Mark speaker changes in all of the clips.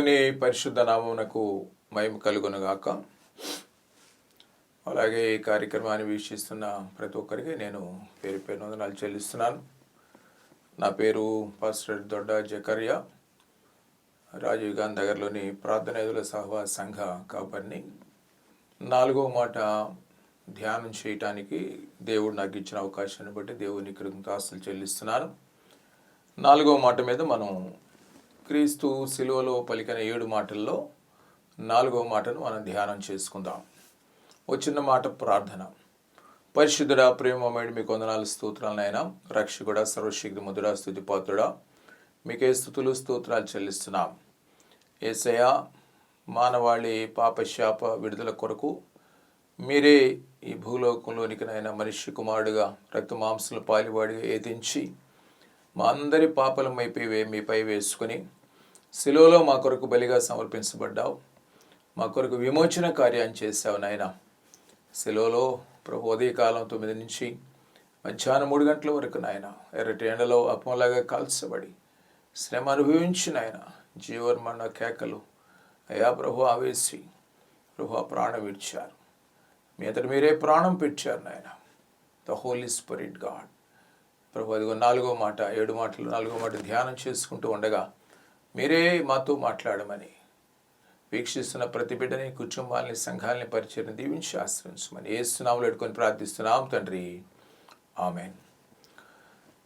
Speaker 1: దేవుని పరిశుద్ధ నామమునకు మయం కలుగునుగాక. అలాగే ఈ కార్యక్రమాన్ని వీక్షిస్తున్న ప్రతి ఒక్కరికి నేను పేరు పేరు వందనాలు చెల్లిస్తున్నాను. నా పేరు పాస్టర్ దొడ్డ జకర్య. రాజీవ్ గాంధీ నగర్లోని ప్రార్థనేదుల సహవా సంఘ కాపర్ని. నాలుగో మాట ధ్యానం చేయటానికి దేవుడు నాకు ఇచ్చిన అవకాశాన్ని బట్టి దేవుని కృతజ్ఞతాస్తులు చెల్లిస్తున్నాను. నాలుగో మాట మీద మనం క్రీస్తు శిలువలో పలికిన ఏడు మాటల్లో నాలుగో మాటను మనం ధ్యానం చేసుకుందాం. ఓ చిన్న మాట ప్రార్థన. పరిశుద్ధుడ ప్రేమమేడు మీ కొందనాలు స్తోత్రాలనైనా రక్షకుడ సర్వశక్తి ముదుడా స్థుతిపాత్రుడా మీకే స్థుతులు స్తోత్రాలు చెల్లిస్తున్నాం. ఏసయ మానవాళి పాపశాప విడుదల కొరకు మీరే ఈ భూలోకంలోనికి నాయన మనిషి కుమారుడుగా రక్త మాంసలు పాలివాడిగా ఏతించి మా అందరి పాపలమైపోయి మీపై వేసుకుని శిలువలో మా కొరకు బలిగా సమర్పించబడ్డావు. మా కొరకు విమోచన కార్యాన్ని చేశావు నాయన. శిలువలో ప్రభు ఉదయకాలం తొమ్మిది నుంచి మధ్యాహ్నం మూడు గంటల వరకు నాయన ఎర్రటి ఎండలో అపంలాగా కాల్చబడి శ్రమ అనుభవించిన ఆయన జీవన్మరణ కేకలు అయా ప్రభు ఆవేసి ప్రభు ఆ ప్రాణం విడిచారు. మీ అతడు మీరే ప్రాణం పెట్టారు నాయన. ద హోలీ స్పిరిట్ గాడ్ ప్రభు అదిగో నాలుగో మాట ఏడు మాటలు నాలుగో మాట ధ్యానం చేసుకుంటూ ఉండగా మీరే మాతో మాట్లాడమని వీక్షిస్తున్న ప్రతి బిడ్డని కుటుంబాలని సంఘాలని పరిచయం దీవించి ఆశ్రయించమని ఏ సునాములు ఎడుకొని ప్రార్థిస్తున్నాం తండ్రి. ఆమె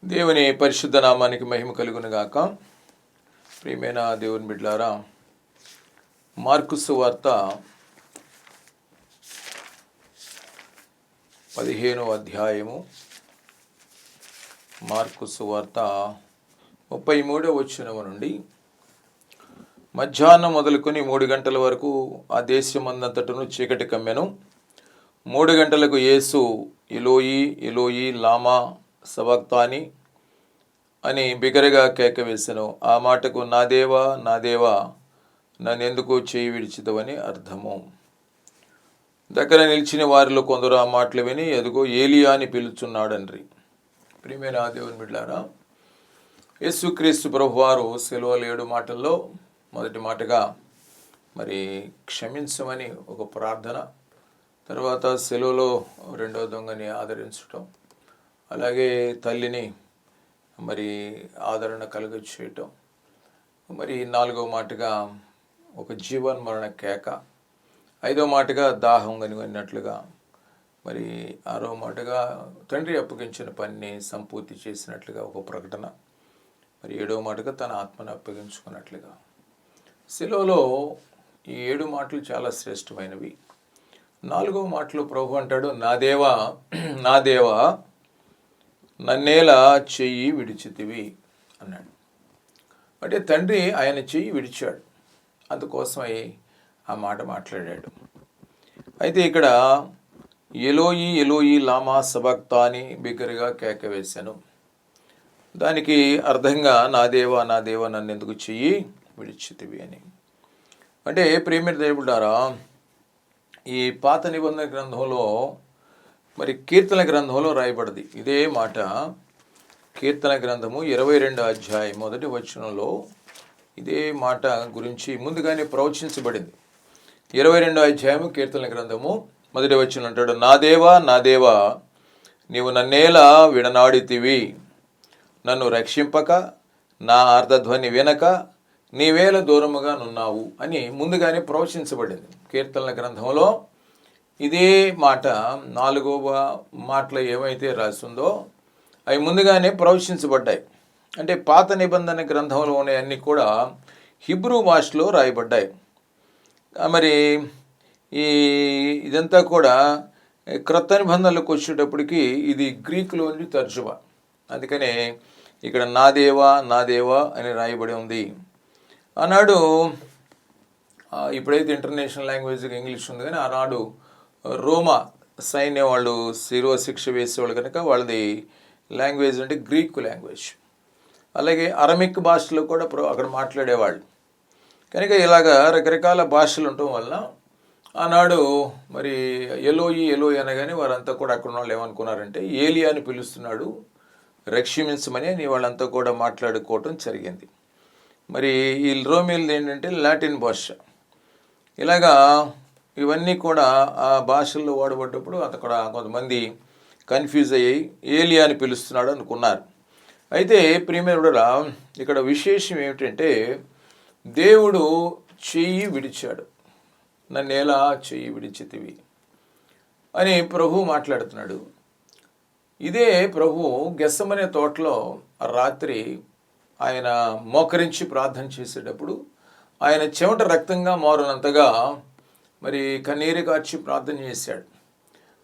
Speaker 1: దేవుని పరిశుద్ధ నామానికి మహిమ కలుగునుగాక ప్రియమైన దేవుని బిడ్లారా మార్కుసు వార్త పదిహేనో అధ్యాయము మార్కుసు వార్త ముప్పై మూడో వచ్చిన నుండి మధ్యాహ్నం మొదలుకొని మూడు గంటల వరకు ఆ దేశమందంతటను చీకటి కమ్మెను. మూడు గంటలకు యేసు ఇలోయి ఇలోయి లామా సబక్తాని అని బిగరగా కేక వేశాను ఆ మాటకు నా దేవా నా దేవా నన్నెందుకు చేయి విడిచిదవని అర్థము. దగ్గర నిలిచిన వారిలో కొందరు ఆ మాటలు విని ఎదుగో ఏలియా అని పిలుచున్నాడండ్రి. ప్రియమైన దేవుని బిడ్డారా యేసుక్రీస్తు ప్రభువారు సెలవులు ఏడు మాటల్లో మొదటి మాటగా మరి క్షమించమని ఒక ప్రార్థన తర్వాత సెలవులో రెండో దొంగని ఆదరించటం అలాగే తల్లిని మరి ఆదరణ కలుగ చేయటం మరి నాలుగో మాటగా ఒక జీవన్ మరణ కేక ఐదో మాటగా దాహం కనుగొన్నట్లుగా మరి ఆరో మాటగా తండ్రి అప్పగించిన పనిని సంపూర్తి చేసినట్లుగా ఒక ప్రకటన మరి ఏడో మాటగా తన ఆత్మను అప్పగించుకున్నట్లుగా. శిలోలో ఈ ఏడు మాటలు చాలా శ్రేష్టమైనవి. నాలుగో మాటలు ప్రభు అంటాడు నా దేవా నా దేవా నన్నేలా చెయ్యి విడిచితివి అన్నాడు. అంటే తండ్రి ఆయన చెయ్యి విడిచాడు. అందుకోసమై ఆ మాట మాట్లాడాడు. అయితే ఇక్కడ ఎలోయి ఎలోయి లామా సబక్తా అని బిగ్గరగా కేక వేశాను. దానికి అర్థంగా నా దేవా నా దేవా నన్ను ఎందుకు చెయ్యి విడిచితివి అని. అంటే ప్రేమిర దేవుడారా ఈ పాత నిబంధన గ్రంథంలో మరి కీర్తన గ్రంథంలో రాయబడింది. ఇదే మాట కీర్తన గ్రంథము ఇరవై రెండు అధ్యాయం మొదటి వచనంలో ఇదే మాట గురించి ముందుగానే ప్రవచించబడింది. ఇరవై రెండో అధ్యాయము కీర్తన గ్రంథము మొదటి వచ్చిన అంటాడు నా దేవా నా దేవా నీవు నన్నేలా విడనాడితివి. నన్ను రక్షింపక నా అర్ధధ్వని వినక నీవేల దూరముగా నున్నావు అని ముందుగానే ప్రవచించబడింది కీర్తనల గ్రంథంలో. ఇదే మాట నాలుగవ మాటలో ఏమైతే రాసిందో అవి ముందుగానే ప్రవచించబడ్డాయి. అంటే పాత నిబంధన గ్రంథంలో ఉన్నాయన్నీ కూడా హిబ్రూ భాషలో రాయబడ్డాయి. మరి ఈ ఇదంతా కూడా క్రొత్త నిబంధనలకు వచ్చేటప్పటికి ఇది గ్రీకులోని తర్జుమా. అందుకనే ఇక్కడ నా దేవా నా దేవా అని రాయబడి ఉంది. ఆనాడు ఇప్పుడైతే ఇంటర్నేషనల్ లాంగ్వేజ్కి ఇంగ్లీష్ ఉంది కానీ ఆనాడు రోమా సైన్యం వాళ్ళు శిరో శిక్ష వేసేవాళ్ళు కనుక వాళ్ళది లాంగ్వేజ్ అంటే గ్రీక్ లాంగ్వేజ్. అలాగే అరమిక్ భాషలో కూడా అక్కడ మాట్లాడేవాళ్ళు. కనుక ఇలాగ రకరకాల భాషలు ఉండటం వల్ల ఆనాడు మరి ఎలోయి ఎలోయి అనగానే వారంతా కూడా అక్కడ వాళ్ళు ఏమనుకున్నారంటే ఏలియా అని పిలుస్తున్నాడు రక్షించమని వాళ్ళంతా కూడా మాట్లాడుకోవటం జరిగింది. మరి ఈ రోమిల్ది ఏంటంటే లాటిన్ భాష. ఇలాగా ఇవన్నీ కూడా ఆ భాషల్లో వాడబడ్డప్పుడు అక్కడ కొంతమంది కన్ఫ్యూజ్ అయ్యి ఏలియా అని పిలుస్తున్నాడు అనుకున్నారు. అయితే ప్రియమేరుడరా ఇక్కడ విశేషం ఏమిటంటే దేవుడు చెయ్యి విడిచాడు. నన్ను ఎలా చెయ్యి విడిచితివి? అని ప్రభు మాట్లాడుతున్నాడు. ఇదే ప్రభు గెస్సమనే తోటలో రాత్రి ఆయన మోకరించి ప్రార్థన చేసేటప్పుడు ఆయన చెమట రక్తంగా మారునంతగా మరి కన్నీరు కార్చి ప్రార్థన చేశాడు.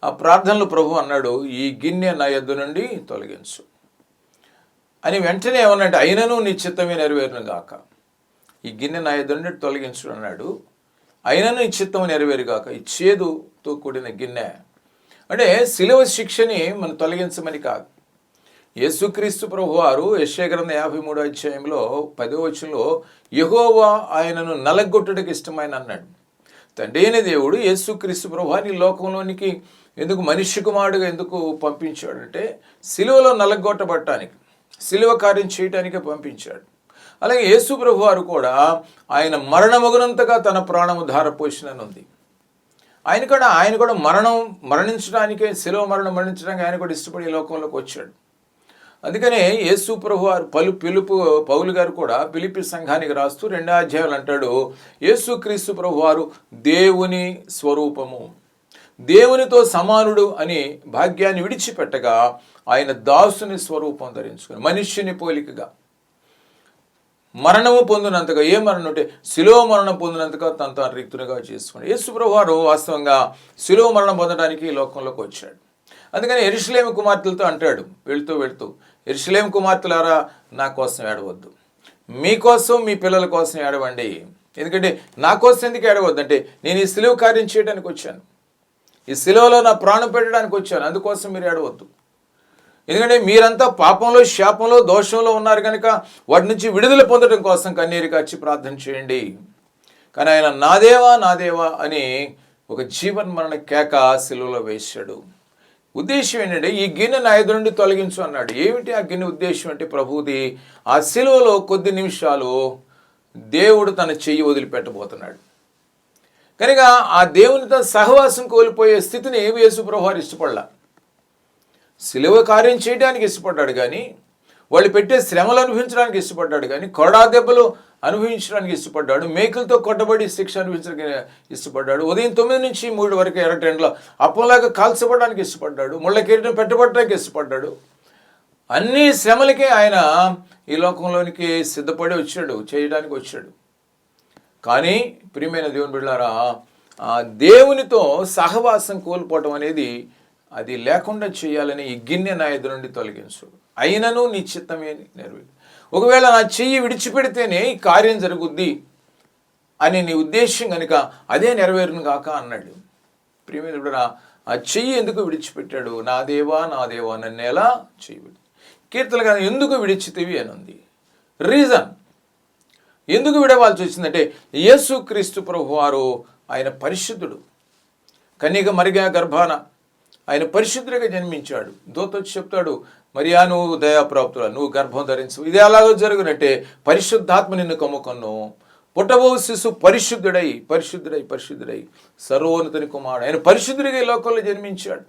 Speaker 1: ఆ ప్రార్థనలు ప్రభు అన్నాడు ఈ గిన్నె నా యొద్ద నుండి తొలగించు. అని వెంటనే ఏమన్నాడు అయినను నీ చిత్తమే నెరవేరును గాక. ఈ గిన్నె నా యొద్ద నుండి తొలగించు అన్నాడు. అయినను ఈ చిత్తము నెరవేరు గాక. ఈ చేదుతో కూడిన గిన్నె. అంటే శిలువ శిక్షని మనం తొలగించమని కాదు. యేసుక్రీస్తు ప్రభు వారు యశ్యగ్రంథ యాభై మూడో అధ్యాయంలో పదో వచనంలో యహోవా ఆయనను నలగొట్టడానికి ఇష్టమైన అన్నాడు. తండ్రి అయిన దేవుడు యేసుక్రీస్తు ప్రభువాని లోకంలోనికి ఎందుకు మనిషి కుమారుడుగా ఎందుకు పంపించాడంటే సిలువలో నలగొట్టబట్టడానికి సిలువ కార్యం చేయటానికే పంపించాడు. అలాగే యేసు ప్రభు వారు కూడా ఆయన మరణమగునంతగా తన ప్రాణము ధారపోసినని ఉంది ఆయన కూడా ఆయన కూడా మరణం మరణించడానికే శిలువ మరణం మరణించడానికి ఆయన కూడా ఇష్టపడి లోకంలోకి వచ్చాడు. అందుకనే యేసు ప్రభు వారు పలు పిలుపు పౌలు గారు కూడా పిలిపి సంఘానికి రాస్తూ రెండో అధ్యాయులు అంటాడు. యేసు క్రీస్తు ప్రభు వారు దేవుని స్వరూపము. దేవునితో సమానుడు అని భాగ్యాన్ని విడిచిపెట్టగా ఆయన దాసుని స్వరూపం ధరించుకుని మనుష్యుని పోలికగా. మరణము పొందినంతగా ఏ మరణం అంటే శిలో మరణం పొందినంతగా తన తాను రిక్తునిగా చేసుకుని యేసు వారు వాస్తవంగా శిలో మరణం పొందడానికి ఈ లోకంలోకి వచ్చాడు. అందుకని ఎరుషులేమి కుమార్తెలతో అంటాడు వెళుతూ వెళుతూ ఎరుషులేమి కుమార్తెలారా నా కోసం ఏడవద్దు. మీకోసం మీ పిల్లల కోసం ఏడవండి. ఎందుకంటే నా కోసం ఎందుకు ఏడవద్దు? అంటే నేను ఈ సిలువ కార్యం చేయడానికి వచ్చాను. ఈ సిలువలో నా ప్రాణం పెట్టడానికి వచ్చాను. అందుకోసం మీరు ఏడవద్దు. ఎందుకంటే మీరంతా పాపంలో శాపంలో దోషంలో ఉన్నారు కనుక వాటి నుంచి విడుదల పొందడం కోసం కన్నీరు కాచి ప్రార్థన చేయండి. కానీ ఆయన నాదేవా నాదేవా అని ఒక జీవన్ మరణ కేక సిలువలో వేశాడు. ఉద్దేశం ఏంటంటే ఈ గిన్నె నా ఎదురు నుండి తొలగించు అన్నాడు. ఏమిటి ఆ గిన్నె ఉద్దేశం అంటే ప్రభుది ఆ సిలువలో కొద్ది నిమిషాలు దేవుడు తన చెయ్యి వదిలిపెట్టబోతున్నాడు. కనుక ఆ దేవునితో సహవాసం కోల్పోయే స్థితిని యేసు ప్రభు వారు ఇష్టపడలా? సిలువ కార్యం చేయడానికి ఇష్టపడ్డాడు కానీ వాళ్ళు పెట్టే శ్రమలు అనుభవించడానికి ఇష్టపడ్డాడు కానీ కొరడా దెబ్బలు అనుభవించడానికి ఇష్టపడ్డాడు. మేకులతో కొట్టబడి శిక్ష అనుభవించడానికి ఇష్టపడ్డాడు. ఉదయం తొమ్మిది నుంచి మూడు వరకు ఎర్రటెండ్లో అప్పంలాగా కాల్చబడడానికి ఇష్టపడ్డాడు. ముళ్ళ కిరీటం పెట్టబడడానికి ఇష్టపడ్డాడు. అన్ని శ్రమలకే ఆయన ఈ లోకంలోనికి సిద్ధపడి వచ్చాడు చేయడానికి వచ్చాడు. కానీ ప్రియమైన దేవుని బిళ్ళారా ఆ దేవునితో సహవాసం కోల్పోవటం అనేది అది లేకుండా చేయాలని ఈ గిన్నె నా ఎదురు నుండి తొలగించు. అయినను నీ చిత్తమే నెరవేరు. ఒకవేళ నా చెయ్యి విడిచిపెడితేనే ఈ కార్యం జరుగుద్ది అని నీ ఉద్దేశం కనుక అదే నెరవేరును కాక అన్నాడు. ప్రియమైన ఆ చెయ్యి ఎందుకు విడిచిపెట్టాడు? నా దేవా నా దేవా నన్ను ఎలా చెయ్యి కీర్తన గారు ఎందుకు విడిచితివి అని ఉంది రీజన్. ఎందుకు విడవాల్సి వచ్చిందంటే యేసుక్రీస్తు ప్రభు వారు ఆయన పరిశుద్ధుడు. కన్యక మరిగా గర్భాన ఆయన పరిశుద్ధుడిగా జన్మించాడు. దూత వచ్చి చెప్తాడు మరియా నువ్వు దయాప్రాప్తుల నువ్వు గర్భం ధరించు. ఇది ఎలాగో జరుగునంటే పరిశుద్ధాత్మ నిన్ను కమ్ముకొను. పుట్టబో శిశు పరిశుద్ధుడై పరిశుద్ధుడై పరిశుద్ధుడై సర్వోన్నతుని కుమారుడు. ఆయన పరిశుద్ధుడిగా ఈ లోకంలో జన్మించాడు.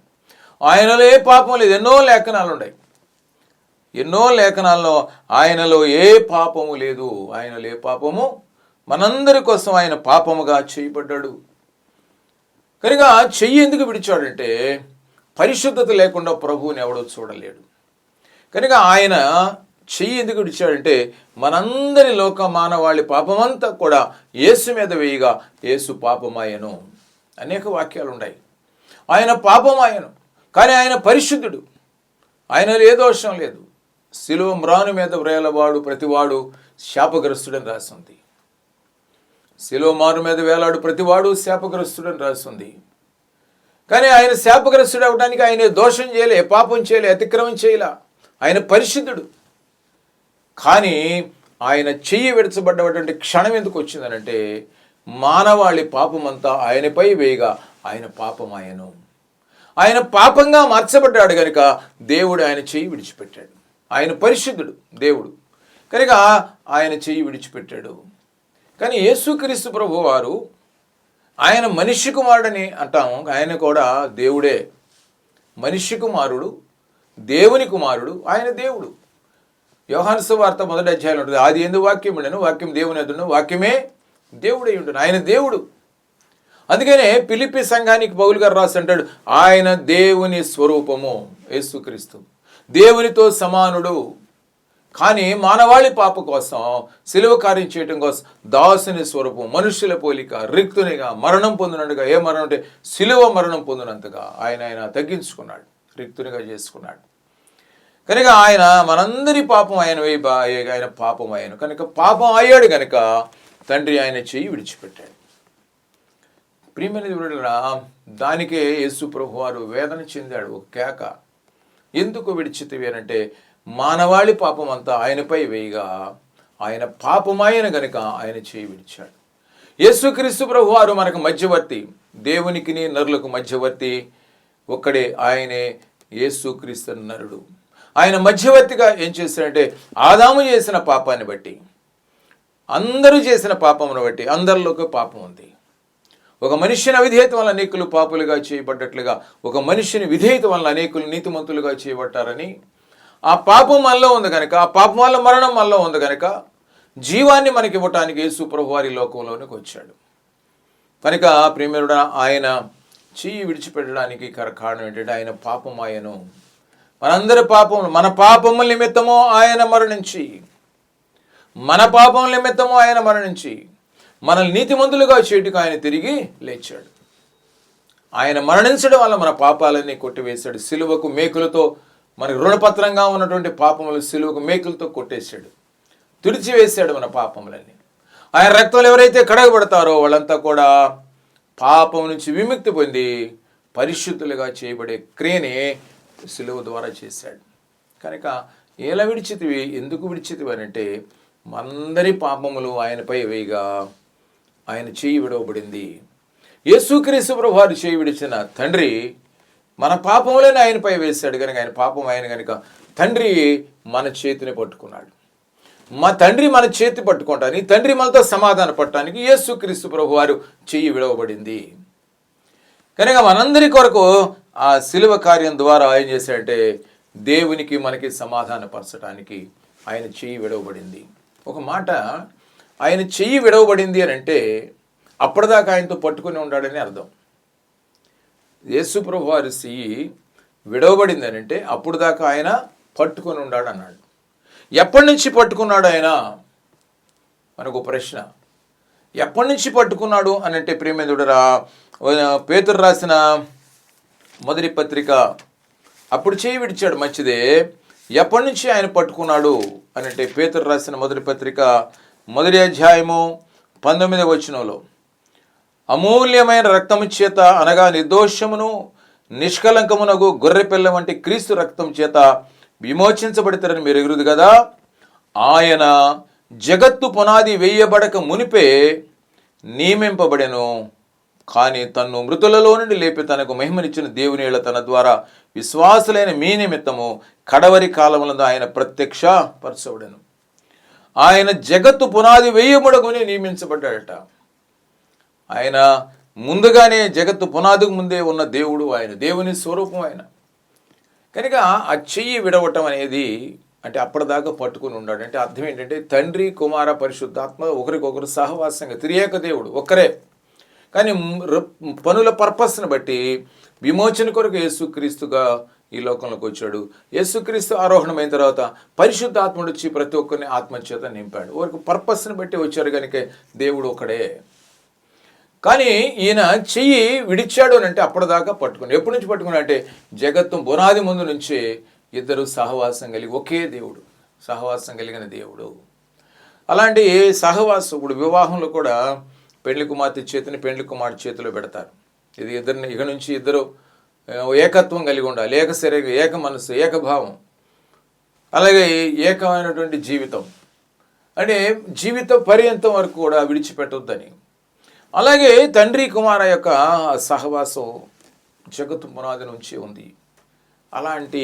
Speaker 1: ఆయనలో ఏ పాపం లేదు ఎన్నో లేఖనాలు ఉన్నాయి ఎన్నో లేఖనాల్లో ఆయనలో ఏ పాపము లేదు. ఆయనలో ఏ పాపము? మనందరి కోసం ఆయన పాపముగా చేయబడ్డాడు. కనుక చెయ్యి ఎందుకు విడిచాడంటే పరిశుద్ధత లేకుండా ప్రభువుని ఎవడో చూడలేడు. కనుక ఆయన చెయ్యి ఎందుకు విడిచాడంటే మనందరి లోక మానవాళి పాపమంతా కూడా యేసు మీద వేయగా యేసు పాపమాయను. అనేక వాక్యాలు ఉన్నాయి ఆయన పాపమాయను. కానీ ఆయన పరిశుద్ధుడు. ఆయనలో ఏ దోషం లేదు. శిలువ మ్రాను మీద వ్రేలవాడు ప్రతివాడు శాపగ్రస్తుడని రాసింది. శిలువ మారు మీద వేలాడు ప్రతివాడు శాపగ్రస్తుడని రాసింది. కానీ ఆయన శాపగ్రస్తుడు అవడానికి ఆయన దోషం చేయలే పాపం చేయలే అతిక్రమం చేయలే. ఆయన పరిశుద్ధుడు. కానీ ఆయన చెయ్యి విడచబడ్డటువంటి క్షణం ఎందుకు వచ్చిందనంటే మానవాళి పాపమంతా ఆయనపై వేయగా ఆయన పాపమాయను ఆయన పాపంగా మార్చబడ్డాడు కనుక దేవుడు ఆయన చెయ్యి విడిచిపెట్టాడు. ఆయన పరిశుద్ధుడు దేవుడు. కనుక ఆయన చెయ్యి విడిచిపెట్టాడు. కానీ యేసుక్రీస్తు ప్రభు వారు ఆయన మనిషి కుమారుడని అంటాము. ఆయన కూడా దేవుడే. మనిషి కుమారుడు దేవుని కుమారుడు ఆయన దేవుడు. యోహాను వార్త మొదటి అధ్యాయంలో ఉంటుంది ఆది ఎందు వాక్యం ఉండను వాక్యం దేవుని ఎదును వాక్యమే దేవుడై ఉండును ఆయన దేవుడు. అందుకనే పిలిపి సంఘానికి పౌలు గారు రాసి అంటాడు ఆయన దేవుని స్వరూపము యేసుక్రీస్తు. దేవునితో సమానుడు. కానీ మానవాళి పాప కోసం సిలువ కార్యం చేయటం కోసం దాసుని స్వరూపం మనుషుల పోలిక రిక్తునిగా మరణం పొందినట్టుగా ఏ మరణం అంటే సిలువ మరణం పొందినంతగా ఆయన ఆయన తగ్గించుకున్నాడు. రిక్తునిగా చేసుకున్నాడు. కనుక ఆయన మనందరి పాపం ఆయన వైపు ఆయన పాపం ఆయన. కనుక పాపం అయ్యాడు కనుక తండ్రి ఆయన చెయ్యి విడిచిపెట్టాడు. ప్రియమైన దేవుడురా దానికే యేసు ప్రభు వారు వేదన చెందాడు ఒక కేక. ఎందుకు విడిచితివి అంటే మానవాళి పాపం అంతా ఆయనపై వేయగా ఆయన పాపమాయన గనుక ఆయన చేయి విడిచాడు. యేసుక్రీస్తు ప్రభు వారు మనకు మధ్యవర్తి. దేవునికిని నరులకు మధ్యవర్తి. ఒక్కడే ఆయనే యేసుక్రీస్తు నరుడు. ఆయన మధ్యవర్తిగా ఏం చేశాడంటే ఆదాము చేసిన పాపాన్ని బట్టి అందరూ చేసిన పాపమును బట్టి అందరిలోకి పాపం ఉంది. ఒక మనిషిని అవిధేయత వల్ల అనేకులు పాపులుగా చేయబడ్డట్లుగా ఒక మనిషిని విధేయత వల్ల అనేకులు నీతిమంతులుగా చేయబట్టారని ఆ పాపం మనలో ఉంది కనుక ఆ పాపం వల్ల మరణం మనలో ఉంది కనుక జీవాన్ని మనకి ఇవ్వటానికి యేసు ప్రభువారి లోకంలోనికి వచ్చాడు. కనుక ప్రేమరుడ ఆయన చెయ్యి విడిచిపెట్టడానికి కారణం ఏంటంటే ఆయన పాపం ఆయను మనందరి పాపం మన పాపముల నిమిత్తమో ఆయన మరణించి మన పాపం నిమిత్తమో ఆయన మరణించి మనల్ని నీతిమంతులుగా చేయటకు ఆయన తిరిగి లేచాడు. ఆయన మరణించడం వల్ల మన పాపాలన్నీ కొట్టివేశాడు. సిలువకు మేకులతో మనకు రుణపత్రంగా ఉన్నటువంటి పాపములు సిలువకు మేకులతో కొట్టేశాడు. తుడిచివేశాడు మన పాపములన్నీ. ఆయన రక్తంలో ఎవరైతే కడగబడతారో వాళ్ళంతా కూడా పాపం నుంచి విముక్తి పొంది పరిశుద్ధులుగా చేయబడే క్రియనే సిలువ ద్వారా చేశాడు. కనుక ఎలా విడిచితివి ఎందుకు విడిచితివి అని అంటే మందరి పాపములు ఆయనపై వేయగా ఆయన చేయి విడవబడింది. యేసుక్రీస్తు ప్రభు వారు చేయి విడిచిన తండ్రి మన పాపములను ఆయనపై వేశాడు. కనుక ఆయన పాపం ఆయన కనుక తండ్రి మన చేతిని పట్టుకున్నాడు. మా తండ్రి మన చేతి పట్టుకుంటాను తండ్రి మనతో సమాధాన పట్టడానికి యేసుక్రీస్తు ప్రభు వారు చెయ్యి విడవబడింది. కనుక మనందరి కొరకు ఆ శిలువ కార్యం ద్వారా ఏం చేశాడంటే దేవునికి మనకి సమాధానపరచడానికి ఆయన చెయ్యి విడవబడింది. ఒక మాట ఆయన చెయ్యి విడవబడింది అని అంటే అప్పటిదాకా ఆయనతో పట్టుకుని ఉన్నాడని అర్థం. యేసుప్రభు వారి చెయ్యి విడవబడింది అని అంటే అప్పుడు దాకా ఆయన పట్టుకొని ఉన్నాడు అన్నాడు. ఎప్పటి నుంచి పట్టుకున్నాడు ఆయన? మనకు ప్రశ్న. ఎప్పటి నుంచి పట్టుకున్నాడు అని అంటే ప్రేమేందుడరా పేతురు రాసిన మొదటి పత్రిక అప్పుడు చేయి విడిచాడు మంచిదే ఎప్పటి నుంచి ఆయన పట్టుకున్నాడు అని అంటే పేతురు రాసిన మొదటి పత్రిక మొదటి అధ్యాయము పంతొమ్మిదవ వచనంలో. అమూల్యమైన రక్తము చేత అనగా నిర్దోషమును నిష్కలంకమునగు గొర్రెపిల్ల వంటి క్రీస్తు రక్తం చేత విమోచించబడతారని మీరు ఎగురుదు కదా? ఆయన జగత్తు పునాది వేయబడక మునిపే నియమింపబడెను. కానీ తన్ను మృతులలో నుండి లేపి తనకు మహిమనిచ్చిన దేవుని తన ద్వారా విశ్వాసులైన మీ నిమిత్తము కడవరి కాలములందు ఆయన ప్రత్యక్ష పరచబడెను. ఆయన జగత్తు పునాది వేయబడకుని నియమించబడ్డాడట. ఆయన ముందుగానే జగత్తు పునాదికి ముందే ఉన్న దేవుడు ఆయన. దేవుని స్వరూపం ఆయన. కనుక ఆ చెయ్యి విడవటం అనేది అంటే అప్పటిదాకా పట్టుకుని ఉన్నాడు అంటే అర్థం ఏంటంటే తండ్రి కుమార పరిశుద్ధాత్మ ఒకరికొకరు సహవాసంగా తిరియేక దేవుడు ఒక్కరే. కానీ పనుల పర్పస్ని బట్టి విమోచన కొరకు యేసుక్రీస్తుగా ఈ లోకంలోకి వచ్చాడు. యేసుక్రీస్తు ఆరోహణమైన తర్వాత పరిశుద్ధాత్ముడు వచ్చి ప్రతి ఒక్కరిని ఆత్మచేత నింపాడు. ఒక పర్పస్ని బట్టి వచ్చారు కనుక దేవుడు ఒకడే కానీ ఈయన చెయ్యి విడిచాడు అని అంటే అప్పటిదాకా పట్టుకుని ఎప్పటి నుంచి పట్టుకుని అంటే జగత్తు బునాది ముందు నుంచి ఇద్దరు సహవాసం కలిగి ఒకే దేవుడు సహవాసం కలిగిన దేవుడు. అలాంటి సహవాసం ఇప్పుడు వివాహంలో కూడా పెండ్లి కుమార్తె చేతిని పెండ్లి కుమార్తె చేతిలో పెడతారు. ఇది ఇద్దరిని ఇక నుంచి ఇద్దరు ఏకత్వం కలిగి ఉండాలి. ఏక శరీరం ఏక మనసు ఏకభావం అలాగే ఏకమైనటువంటి జీవితం. అంటే జీవిత పర్యంతం వరకు కూడా విడిచిపెట్టొద్దని. అలాగే తండ్రి కుమార యొక్క సహవాసం జగత్తు పునాది నుంచి ఉంది. అలాంటి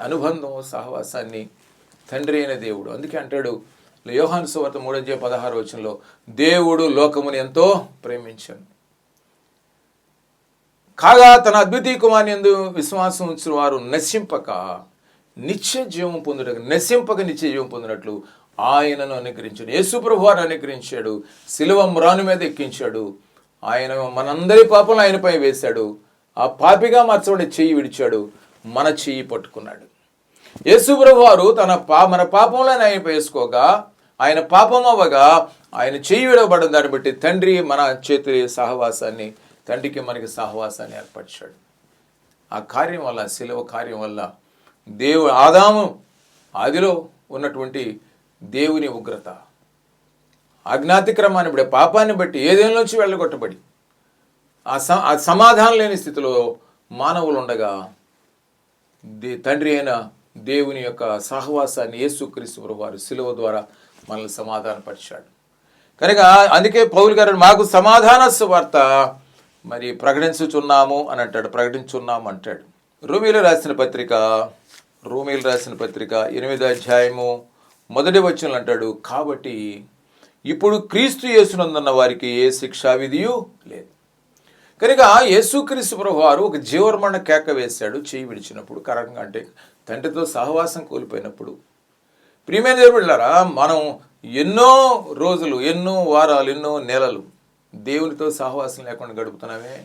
Speaker 1: అనుబంధం సహవాసాన్ని తండ్రి అయిన దేవుడు. అందుకే అంటాడు యోహాను సువార్త మూడో పదహారు వచనంలో దేవుడు లోకముని ఎంతో ప్రేమించాను. కాగా తన అద్వితీయ కుమారుని ఎందు విశ్వాసం ఉంచిన వారు నశింపక నిత్య జీవం పొందుట నశింపక నిత్య జీవం పొందినట్లు ఆయనను అనుగ్రహించాడు. యేసుప్రభు వారు అనుగ్రహించాడు. శిలువ మ్రాను మీద ఎక్కించాడు. ఆయన మనందరి పాపం ఆయనపై వేశాడు. ఆ పాపిగా మార్చబడి చెయ్యి విడిచాడు. మన చెయ్యి పట్టుకున్నాడు. యేసుప్రభు వారు తన పా మన పాపంలో ఆయన వేసుకోగా ఆయన పాపం అవ్వగా ఆయన చెయ్యి విడవబడిన దాన్ని బట్టి తండ్రి మన చేతి సహవాసాన్ని తండ్రికి మనకి సహవాసాన్ని ఏర్పరిచాడు. ఆ కార్యం వల్ల శిలవ కార్యం వల్ల దేవు ఆదాము ఆదిలో ఉన్నటువంటి దేవుని ఉగ్రత. అజ్ఞాతిక్రమాన్ని బట్టి పాపాన్ని బట్టి ఏదేళ్ళ వెళ్ళగొట్టబడి ఆ స ఆ సమాధానం లేని స్థితిలో మానవులు ఉండగా దే తండ్రి అయిన దేవుని యొక్క సహవాసాన్ని యేసుక్రీస్తు వారు శిలువ ద్వారా మనల్ని సమాధానపరిచాడు. కనుక అందుకే పౌలు గారు మాకు సమాధాన సువార్త మరి ప్రకటించుచున్నాము అని అంటాడు. ప్రకటించున్నాము అంటాడు. రూమీలు రాసిన పత్రిక రూమీలు రాసిన పత్రిక ఎనిమిదో అధ్యాయము మొదటి వచనం అంటాడు కాబట్టి ఇప్పుడు క్రీస్తు యేసునందున్న వారికి ఏ శిక్షా విధియు లేదు. కనుక యేసుక్రీస్తు ప్రభు వారు ఒక జీవరమణ కేక వేశాడు చేయి విడిచినప్పుడు కరంగా అంటే తండ్రితో సహవాసం కోల్పోయినప్పుడు. ప్రియమైన దేవుళ్ళారా మనం ఎన్నో రోజులు ఎన్నో వారాలు ఎన్నో నెలలు దేవునితో సహవాసం లేకుండా గడుపుతున్నామే?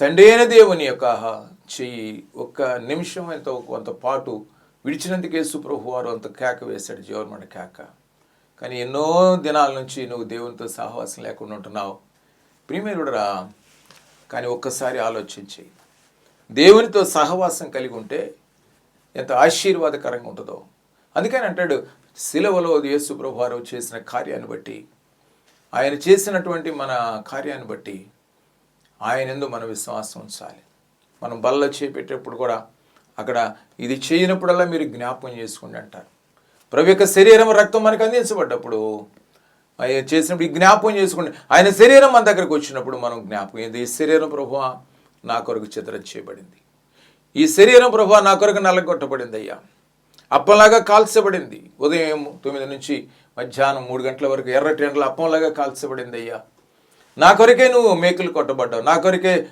Speaker 1: తండ్రి అయిన దేవుని యొక్క చెయ్యి ఒక్క నిమిషం ఎంతో కొంత పాటు విడిచినందుకు యేసు ప్రభు వారు అంత కేక వేశాడు జీవన్మణ కేక. కానీ ఎన్నో దినాల నుంచి నువ్వు దేవునితో సహవాసం లేకుండా ఉంటున్నావు. ప్రియమేరుడరా కానీ ఒక్కసారి ఆలోచించి. దేవునితో సహవాసం కలిగి ఉంటే ఎంత ఆశీర్వాదకరంగా ఉంటుందో. అందుకని అంటాడు శిలవలో యేసు ప్రభువారు చేసిన కార్యాన్ని బట్టి ఆయన చేసినటువంటి మన కార్యాన్ని బట్టి ఆయన ఎందు మన విశ్వాసం ఉంచాలి. మనం బల్ల చేపెట్టేప్పుడు కూడా అక్కడ ఇది చేయనప్పుడల్లా మీరు జ్ఞాపకం చేసుకోండి అంటారు. ప్రభు యొక్క శరీరం రక్తం మనకు అందించబడ్డప్పుడు ఆయన చేసినప్పుడు ఈ జ్ఞాపకం చేసుకోండి. ఆయన శరీరం మన దగ్గరకు వచ్చినప్పుడు మనం జ్ఞాపకం ఇది ఈ శరీరం ప్రభు నా కొరకు చిత్రం చేయబడింది. ఈ శరీరం ప్రభు నా కొరకు నల్లగొట్టబడింది అయ్యా. అప్పంలాగా కాల్చబడింది. ఉదయం తొమ్మిది నుంచి మధ్యాహ్నం మూడు గంటల వరకు ఎర్రటి గంటల అప్పంలాగా కాల్చబడింది అయ్యా. నా కొరకే నువ్వు మేకులు కొట్టబడ్డావు. నా కొరకే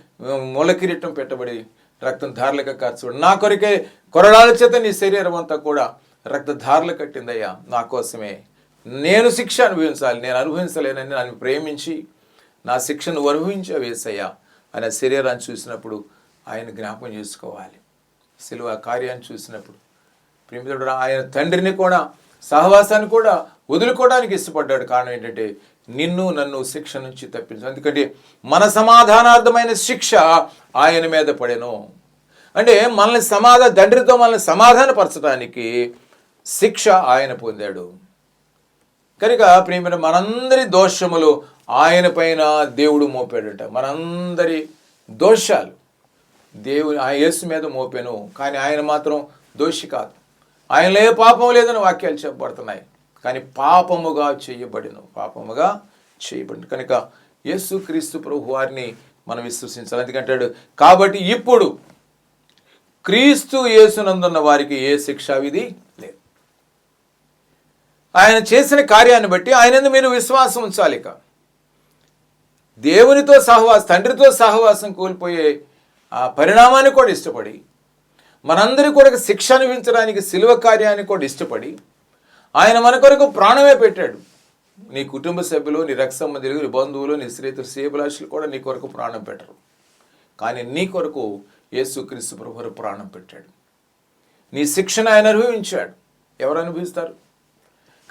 Speaker 1: మూల కిరీటం పెట్టబడి రక్తం ధారలుగా కార్చబడి నా కొరకే కొరడాల చేత నీ శరీరం అంతా కూడా రక్త ధారలు కట్టిందయ్యా. నా కోసమే. నేను శిక్ష అనుభవించాలి. నేను అనుభవించలేనని నన్ను ప్రేమించి నా శిక్షను అనుభవించే వేసయ్యా ఆయన శరీరాన్ని చూసినప్పుడు ఆయన జ్ఞాపకం చేసుకోవాలి. సిలువ కార్యాన్ని చూసినప్పుడు. ప్రేమితుడు ఆయన తండ్రిని కూడా సహవాసాన్ని కూడా వదులుకోవడానికి ఇష్టపడ్డాడు. కారణం ఏంటంటే నిన్ను నన్ను శిక్ష నుంచి తప్పించు. ఎందుకంటే మన సమాధానార్థమైన శిక్ష ఆయన మీద పడెను. అంటే మనల్ని సమాధా తండ్రితో మనల్ని సమాధానపరచడానికి శిక్ష ఆయన పొందాడు. కనుక ప్రియమైన మనందరి దోషములు ఆయన పైన దేవుడు మోపాడట. మనందరి దోషాలు దేవుని ఆ యేసు మీద మోపాను. కానీ ఆయన మాత్రం దోషి కాదు. ఆయనలో ఏ పాపం లేదని వాక్యాలు చెప్పబడుతున్నాయి. కానీ పాపముగా చేయబడిన. పాపముగా చేయబడిన. కనుక యేసుక్రీస్తు ప్రభు వారిని మనం విశ్వసించాలి. ఎందుకంటాడు? కాబట్టి ఇప్పుడు క్రీస్తు యేసునందున్న వారికి ఏ శిక్షా విధి లేదు. ఆయన చేసిన కార్యాన్ని బట్టి ఆయన మీరు విశ్వాసం ఉంచాలి ఇక. దేవునితో సహవాసం తండ్రితో సహవాసం కోల్పోయే ఆ పరిణామాన్ని కూడా ఇష్టపడి మనందరి కూడా శిక్ష అనుభవించడానికి శిలువ కార్యాన్ని కూడా ఇష్టపడి ఆయన మన కొరకు ప్రాణమే పెట్టాడు. నీ కుటుంబ సభ్యులు నీ రక్త సంబంధులు నీ బంధువులు నీ స్నేహితులు సేబులాషులు కూడా నీ కొరకు ప్రాణం పెట్టరు. కానీ నీ కొరకు యేసుక్రీస్తు ప్రభువు ప్రాణం పెట్టాడు. నీ శిక్షణ ఆయన అనుభవించాడు. ఎవరు అనుభవిస్తారు?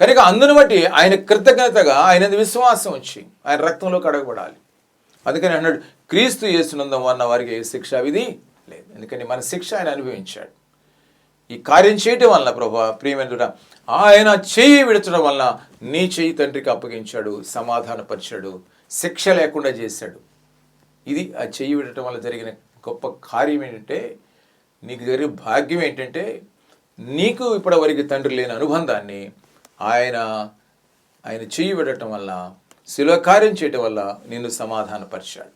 Speaker 1: కనుక అందును బట్టి ఆయన కృతజ్ఞతగా ఆయన విశ్వాసం వచ్చి ఆయన రక్తంలో కడగబడాలి. అందుకని అన్నాడు క్రీస్తు యేసునందం అన్న వారికి ఏ శిక్ష విధి లేదు. ఎందుకని మన శిక్ష ఆయన అనుభవించాడు. ఈ కార్యం చేయటం వలన ప్రభా ప్రియమైన ఆయన చేయి విడచడం వల్ల నీ చేయి తండ్రికి అప్పగించాడు సమాధానపరిచాడు శిక్ష లేకుండా చేశాడు. ఇది ఆ చెయ్యి విడటం వల్ల జరిగిన గొప్ప కార్యం ఏంటంటే నీకు జరిగిన భాగ్యం ఏంటంటే నీకు ఇప్పటివరకు తండ్రి లేని అనుబంధాన్ని ఆయన ఆయన చెయ్యి విడటం వల్ల శిలువ కార్యం చేయటం వల్ల నిన్ను సమాధానపరిచాడు.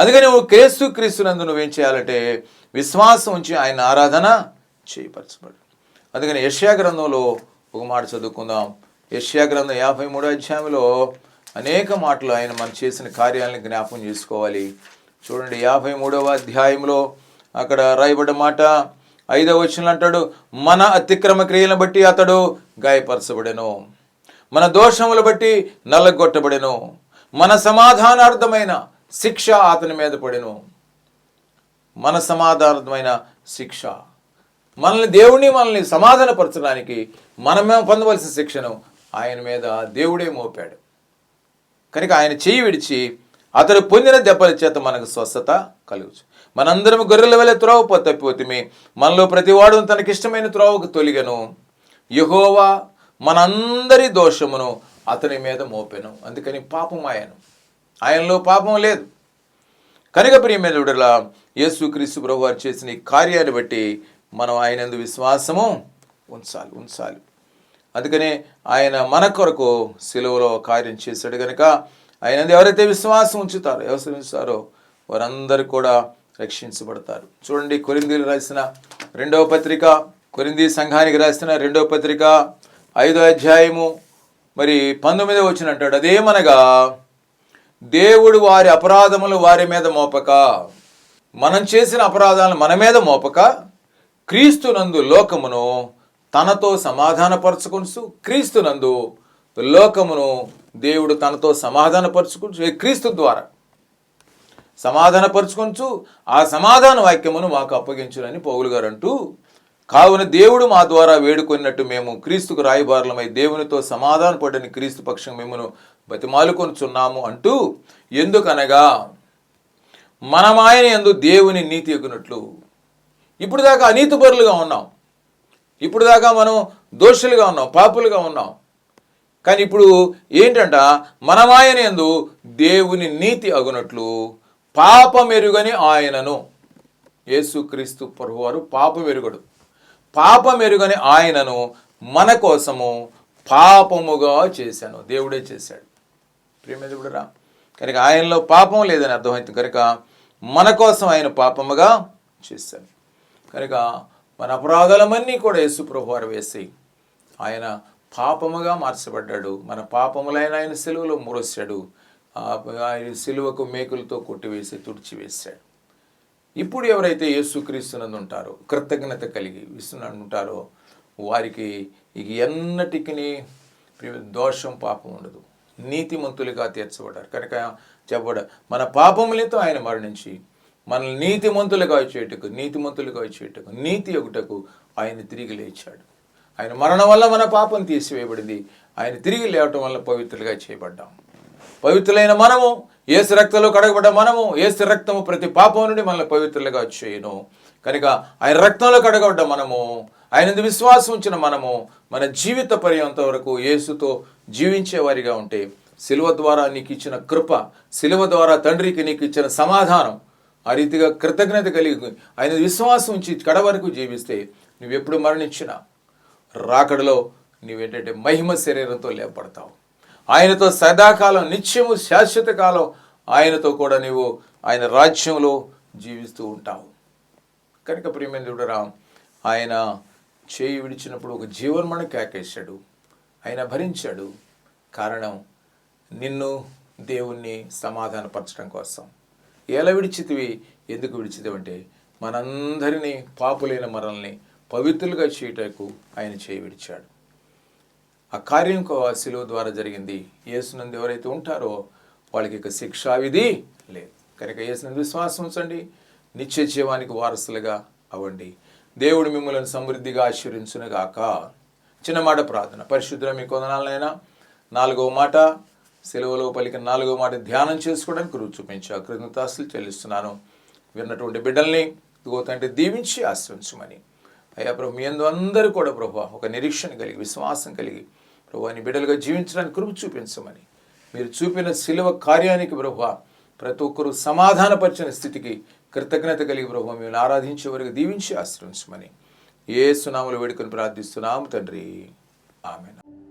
Speaker 1: అందుకని నువ్వు క్రీస్తు క్రీస్తునందు నువ్వేం చేయాలంటే విశ్వాసం ఉంచి ఆయన ఆరాధన చేయపరచబడు. అందుకని యశ్యా గ్రంథంలో ఒక మాట చదువుకుందాం. యష్యా గ్రంథం యాభై మూడో అధ్యాయంలో అనేక మాటలు ఆయన మనం చేసిన కార్యాలను జ్ఞాపకం చేసుకోవాలి. చూడండి యాభై మూడవ అధ్యాయంలో అక్కడ రాయబడ్డ మాట ఐదవ వచ్చిన అంటాడు మన అతిక్రమ క్రియలను బట్టి అతడు గాయపరచబడెను. మన దోషములు బట్టి నల్లగొట్టబడెను. మన సమాధానార్థమైన శిక్ష అతని మీద పడెను. మన సమాధానమైన శిక్ష. మనల్ని దేవుడిని మనల్ని సమాధానపరచడానికి మనమే పొందవలసిన శిక్షను ఆయన మీద దేవుడే మోపాడు. కనుక ఆయన చేయి విడిచి అతడు పొందిన దెబ్బల చేత మనకు స్వస్థత కలుగుచు. మనందరం గొర్రెల వెళ్ళే త్రోవ తప్పిపోతుమి మనలో ప్రతివాడు తనకిష్టమైన త్రోవకు తొలిగను. యహోవా మనందరి దోషమును అతని మీద మోపెను. అందుకని పాపం ఆయను ఆయనలో పాపం లేదు. కనుక ప్రియమైన యేసు క్రీస్తు ప్రభు వారు చేసిన ఈ కార్యాన్ని బట్టి మనం ఆయనందు విశ్వాసము ఉంచాలి ఉంచాలి. అందుకనే ఆయన మన కొరకు సెలవులో కార్యం చేశాడు కనుక ఆయన ఎవరైతే విశ్వాసం ఉంచుతారో ఎవరు ఉంచుతారో వారందరూ కూడా రక్షించబడతారు. చూడండి కొరిందీలు రాసిన రెండవ పత్రిక కొరింది సంఘానికి రాసిన రెండవ పత్రిక ఐదో అధ్యాయము మరి పంతొమ్మిదో వచ్చిన అంటాడు. అదేమనగా దేవుడు వారి అపరాధములు వారి మీద మోపక మనం చేసిన అపరాధాలను మన మీద మోపక క్రీస్తునందు లోకమును తనతో సమాధానపరచుకొనుచు క్రీస్తునందు లోకమును దేవుడు తనతో సమాధానపరచుకొనుచు క్రీస్తు ద్వారా సమాధానపరచుకొనుచు ఆ సమాధాన వాక్యమును మాకు అప్పగించునని పౌలు గారు అంటూ కావున దేవుడు మా ద్వారా వేడుకొన్నట్టు మేము క్రీస్తుకు రాయబారులమై దేవునితో సమాధాన పడని క్రీస్తు పక్షం మిమ్మను బతిమాలుకొనుచున్నాము అంటూ ఎందుకనగా మనమాయన ఎందు దేవుని నీతి ఎగునట్లు ఇప్పుడు దాకా అనీతి పరులుగా ఉన్నాం. ఇప్పుడు దాకా మనం దోషులుగా ఉన్నాం పాపులుగా ఉన్నాం. కానీ ఇప్పుడు ఏంటంట మనమాయన ఎందు దేవుని నీతి అగునట్లు పాపమెరుగని ఆయనను. యేసుక్రీస్తు ప్రభువారు పాపమెరుగడు. పాపమెరుగని ఆయనను మన కోసము పాపముగా చేశాను. దేవుడే చేశాడు. ప్రియమేదుడురా కనుక ఆయనలో పాపం లేదని అర్థమవుతుంది కనుక మన కోసం ఆయన పాపముగా చేశాడు. కనుక మన అపరాధాలమన్నీ కూడా యేసుప్రభు వారు వేసి ఆయన పాపముగా మార్చబడ్డాడు. మన పాపములైన ఆయన సెలువులో మురొచ్చాడు. ఆయన సిలువకు మేకులతో కొట్టివేసి తుడిచివేశాడు. ఇప్పుడు ఎవరైతే యేసుక్రీస్తునందు ఉంటారో కృతజ్ఞత కలిగి విస్తునందు ఉంటారో వారికి ఇక ఎన్నటికి దోషం పాపం ఉండదు. నీతిమంతులుగా తీర్చబడ్డారు. కనుక చెప్పబడ మన పాపములతో ఆయన మరణించి మనల్ని నీతిమంతులుగా చేయటకు నీతిమంతులుగా చేయటకు నీతి ఒకటకు ఆయన తిరిగి లేచాడు. ఆయన మరణం వల్ల మన పాపం తీసివేయబడింది. ఆయన తిరిగి లేవటం వల్ల పవిత్రులుగా చేయబడ్డాం. పవిత్రులైన మనము ఏసు రక్తంలో కడగబడ్డ మనము ఏసు రక్తము ప్రతి పాపం నుండి మనల్ని పవిత్రులుగా చేయను. కనుక ఆయన రక్తంలో కడగబడ్డ మనము ఆయన విశ్వాసం ఉంచిన మనము మన జీవిత పర్యంత వరకు యేసుతో జీవించే వారిగా ఉంటే శిలువ ద్వారా నీకు ఇచ్చిన కృప శిలువ ద్వారా తండ్రికి నీకు ఇచ్చిన సమాధానం ఆ రీతిగా కృతజ్ఞత కలిగి ఆయన విశ్వాసం ఉంచి కడ వరకు జీవిస్తే నువ్వెప్పుడు మరణించినా రాకడలో నువ్వేంటంటే మహిమ శరీరంతో లేపడతావు ఆయనతో సదాకాలం నిత్యము శాశ్వత కాలం ఆయనతో కూడా నీవు ఆయన రాజ్యంలో జీవిస్తూ ఉంటావు. కనుక ప్రియమేంద్రుడరా ఆయన చేయి విడిచినప్పుడు ఒక జీవన్మణి కేకేశాడు. ఆయన భరించాడు. కారణం నిన్ను దేవుణ్ణి సమాధానపరచడం కోసం. ఎలా విడిచితివి? ఎందుకు విడిచితివి అంటే మనందరినీ పాపులైన మనల్ని పవిత్రులుగా చేయటకు ఆయన చేయి విడిచాడు. ఆ కార్యం శిలువ ద్వారా జరిగింది. యేసునందు ఎవరైతే ఉంటారో వాళ్ళకి ఇక శిక్షా విధి లేదు. కనుక యేసునందు విశ్వాసం ఉంచండి. నిత్య జీవానికి వారసులుగా అవ్వండి. దేవుడు మిమ్మల్ని సమృద్ధిగా ఆశీర్వించునుగాక చిన్న మాట ప్రార్థన. పరిశుద్ధ మీ కొందనాలనైనా నాలుగవ మాట సెలవులో పలికిన నాలుగో మాట ధ్యానం చేసుకోవడానికి రుచి చూపించా. కృతజ్ఞతాస్తులు చెల్లిస్తున్నాను. విన్నటువంటి బిడ్డల్ని ఇదిగో తండ్రి దీవించి ఆశ్రయించమని. అయ్యా ప్రభు మీ అందు అందరూ కూడా ప్రభు ఒక నిరీక్షణ కలిగి విశ్వాసం కలిగి ప్రభు అని బిడ్డలుగా జీవించడానికి కృప చూపించమని. మీరు చూపిన శిలువ కార్యానికి ప్రభు ప్రతి ఒక్కరూ సమాధానపరిచిన స్థితికి కృతజ్ఞత కలిగి ప్రభు మేము ఆరాధించే వరకు దీవించి ఆశ్రయించమని. ఏ సునాములు వేడుకొని ప్రార్థిస్తున్నాము తండ్రి. ఆమెను.